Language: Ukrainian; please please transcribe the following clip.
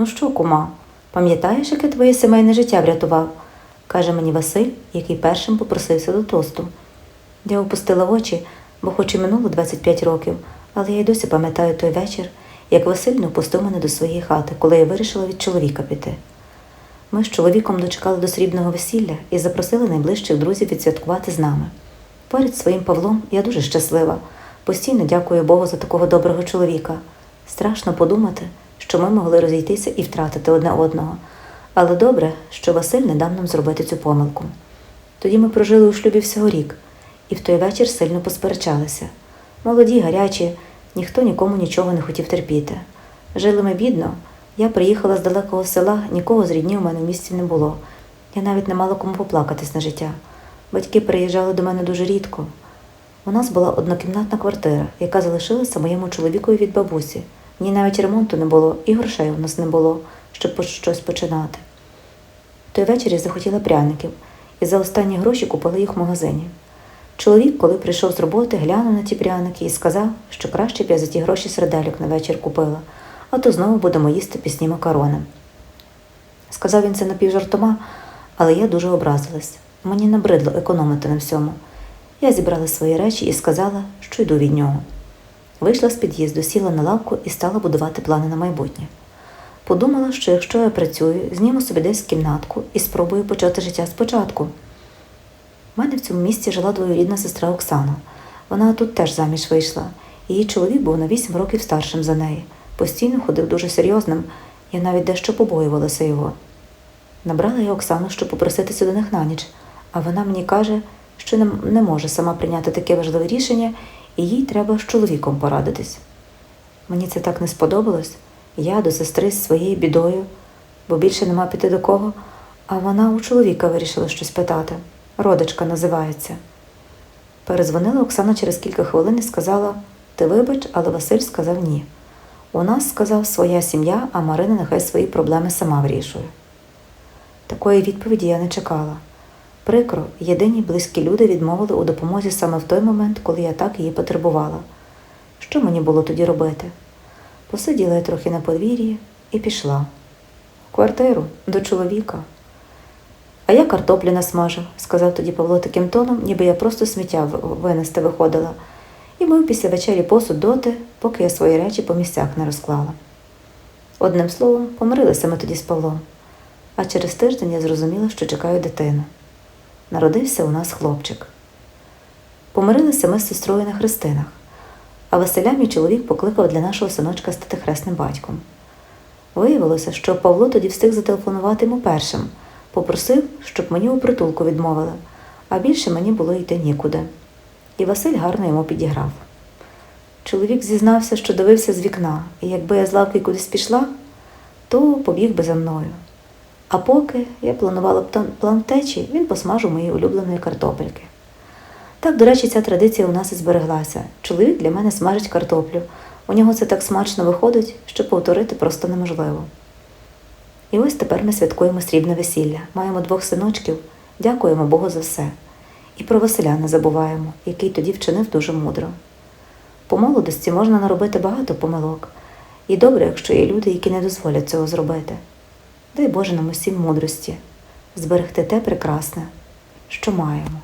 Ну що, кума, пам'ятаєш, яке твоє сімейне життя врятував? каже мені Василь, який першим попросився до тосту. Я опустила очі, бо хоч і минуло 25 років, але я й досі пам'ятаю той вечір, як Василь не впустив мене до своєї хати, коли я вирішила від чоловіка піти. Ми з чоловіком дочекали до срібного весілля і запросили найближчих друзів відсвяткувати з нами. Поряд з своїм Павлом я дуже щаслива. Постійно дякую Богу за такого доброго чоловіка. Страшно подумати, що ми могли розійтися і втратити одне одного. Але добре, що Василь не дав нам зробити цю помилку. Тоді ми прожили у шлюбі всього рік, і в той вечір сильно посперечалися. Молоді, гарячі, ніхто нікому нічого не хотів терпіти. Жили ми бідно. Я приїхала з далекого села, нікого з рідні у мене в місті не було. Я навіть не мала кому поплакатись на життя. Батьки приїжджали до мене дуже рідко. У нас була однокімнатна квартира, яка залишилася моєму чоловікові від бабусі. Ні навіть ремонту не було, і грошей у нас не було, щоб щось починати. Той вечір я захотіла пряників і за останні гроші купила їх в магазині. Чоловік, коли прийшов з роботи, глянув на ті пряники і сказав, що краще б я за ті гроші сердельок на вечір купила, а то знову будемо їсти пісні макарони. Сказав він це напівжартома, але я дуже образилась. Мені набридло економити на всьому. Я зібрала свої речі і сказала, що йду від нього. Вийшла з під'їзду, сіла на лавку і стала будувати плани на майбутнє. Подумала, що якщо я працюю, зніму собі десь кімнатку і спробую почати життя спочатку. У мене в цьому місці жила двоюрідна сестра Оксана. Вона тут теж заміж вийшла. Її чоловік був на вісім років старшим за неї. Постійно ходив дуже серйозним, я навіть дещо побоювалася його. Набрала я Оксану, щоб попроситися до них на ніч, а вона мені каже, що не може сама прийняти таке важливе рішення, і їй треба з чоловіком порадитись. Мені це так не сподобалось. Я до сестри з своєю бідою, бо більше нема піти до кого, а вона у чоловіка вирішила щось питати. Родичка називається. Перезвонила Оксана через кілька хвилин і сказала: Ти вибач, але Василь сказав ні. У нас, сказав, своя сім'я, а Марина нехай свої проблеми сама вирішує. Такої відповіді я не чекала. Прикро, єдині близькі люди відмовили у допомозі саме в той момент, коли я так її потребувала. Що мені було тоді робити? Посиділа я трохи на подвір'ї і пішла. В квартиру до чоловіка. А я картоплі насмажу, сказав тоді Павло таким тоном, ніби я просто сміття винести виходила, і мив після вечері посуд доти, поки я свої речі по місцях не розклала. Одним словом, помирилися ми тоді з Павлом, а через тиждень я зрозуміла, що чекаю дитину. Народився у нас хлопчик. Помирилися ми з сестрою на хрестинах, а Василя мій чоловік покликав для нашого синочка стати хресним батьком. Виявилося, що Павло тоді встиг зателефонувати йому першим, попросив, щоб мені у притулку відмовили, а більше мені було йти нікуди. І Василь гарно йому підіграв. Чоловік зізнався, що дивився з вікна, і якби я з лавки кудись пішла, то побіг би за мною. А поки я планувала план- втечі, він посмажив мої улюбленої картопельки. Так, до речі, ця традиція у нас і збереглася. Чоловік для мене смажить картоплю. У нього це так смачно виходить, що повторити просто неможливо. І ось тепер ми святкуємо срібне весілля. Маємо двох синочків, дякуємо Богу за все. І про Василя не забуваємо, який тоді вчинив дуже мудро. По молодості можна наробити багато помилок, і добре, якщо є люди, які не дозволять цього зробити. Дай Боже нам усім мудрості, зберегти те прекрасне, що маємо.